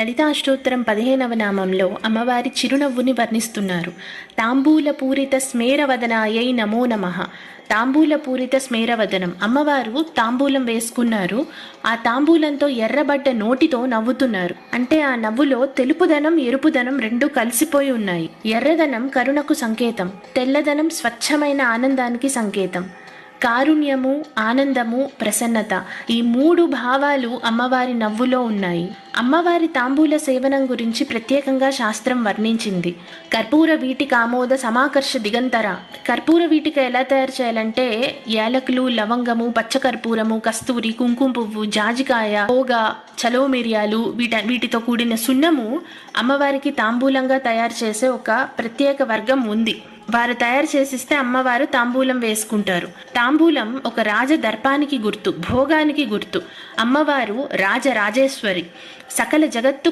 లలితాష్టోత్తరం పదిహేనవ నామంలో అమ్మవారి చిరునవ్వుని వర్ణిస్తున్నారు. తాంబూల పూరిత స్మేరవదనాయై నమో నమః. తాంబూల పూరిత స్మేరవదనం. అమ్మవారు తాంబూలం వేసుకున్నారు. ఆ తాంబూలంతో ఎర్రబడ్డ నోటితో నవ్వుతున్నారు. అంటే ఆ నవ్వులో తెలుపుదనం ఎరుపుదనం రెండు కలిసిపోయి ఉన్నాయి. ఎర్రదనం కరుణకు సంకేతం. తెల్లదనం స్వచ్ఛమైన ఆనందానికి సంకేతం. కారుణ్యము ఆనందము ప్రసన్నత ఈ మూడు భావాలు అమ్మవారి నవ్వులో ఉన్నాయి. అమ్మవారి తాంబూల సేవనం గురించి ప్రత్యేకంగా శాస్త్రం వర్ణించింది. కర్పూర వీటిక ఆమోద సమాకర్ష దిగంతర. కర్పూర వీటిక ఎలా తయారు చేయాలంటే యాలకులు లవంగము పచ్చకర్పూరము కస్తూరి కుంకుమ పువ్వు జాజికాయ పోగా చలో మిరియాలు వీట వీటితో కూడిన సున్నము అమ్మవారికి తాంబూలంగా తయారు చేసే ఒక ప్రత్యేక వర్గం ఉంది. వారు తయారు చేసిస్తే అమ్మవారు తాంబూలం వేసుకుంటారు. తాంబూలం ఒక రాజ దర్పానికి గుర్తు భోగానికి గుర్తు. అమ్మవారు రాజరాజేశ్వరి సకల జగత్తు